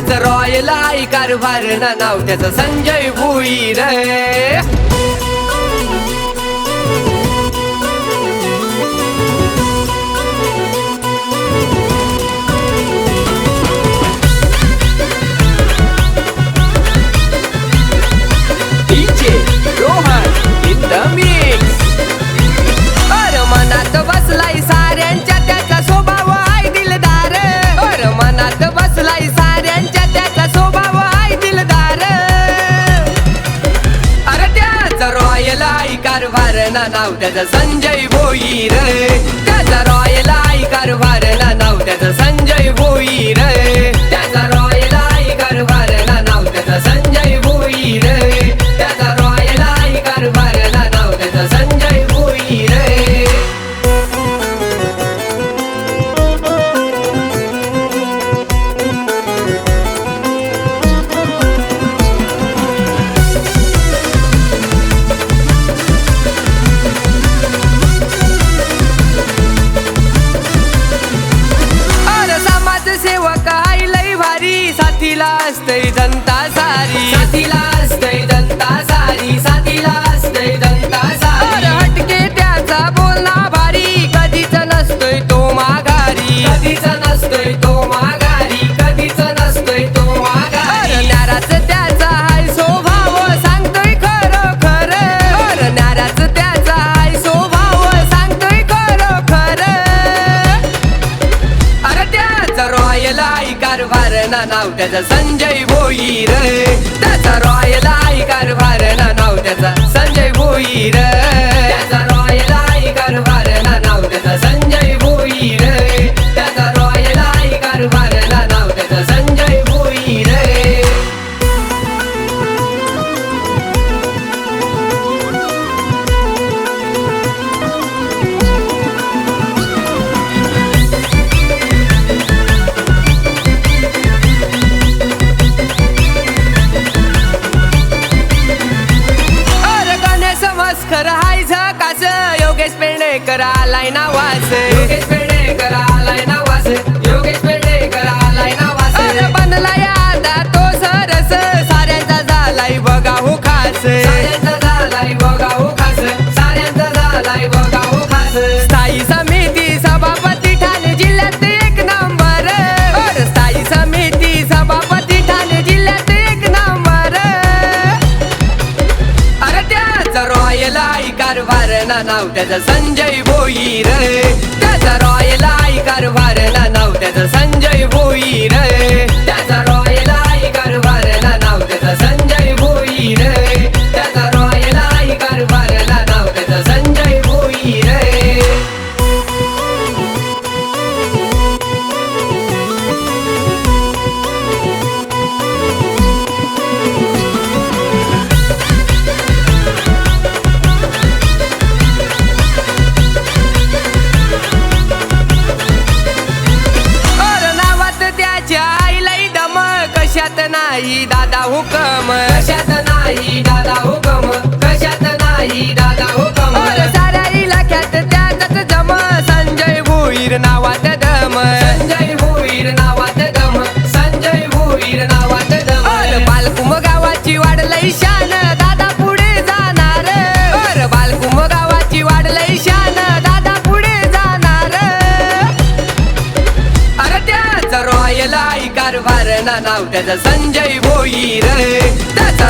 त्याच रॉयल आई कारभार ना नाव त्याचं संजय भुईर. कारभार ना नाव त्याचं संजय भोईर त्याचा रॉयल आई कारभार ना नाव त्याचं संजय भोईर त्याचा रॉयल साथीला असतय जनता सारी. साथीला असते जनता सारी. साथीला ना नाव त्याचा संजय भोईर त्याचा रॉयल आई कारभार ना नाव त्याचा संजय भोईर मस्कर हाय झकास. योगेश पेडणेकर आलाय नावास योगेश पेडणेकर आलाय नावास योगेश पेडणेकर आलाय नावास अरे बनलाय आता तो सरस. साऱ्यांचा झालाय बघा हो खास. साऱ्यांचा झालाय बघा हो खास. साऱ्यांचा झालाय बघा हो खास. नाव त्याचं संजय भोईर नाही दादा हुकम. कशात नाही दादा हुकम? कशात नाही दादा हुकम? साऱ्या इलाक्यात त्याचाच जम. संजय भोईर नावात दम. संजय भोईर नावात दम. संजय भोईर नावात दम. अर बालकुम गावाची वाढलंय शान. दादा नाव त्याचं संजय भोईर त्याचा रॉयल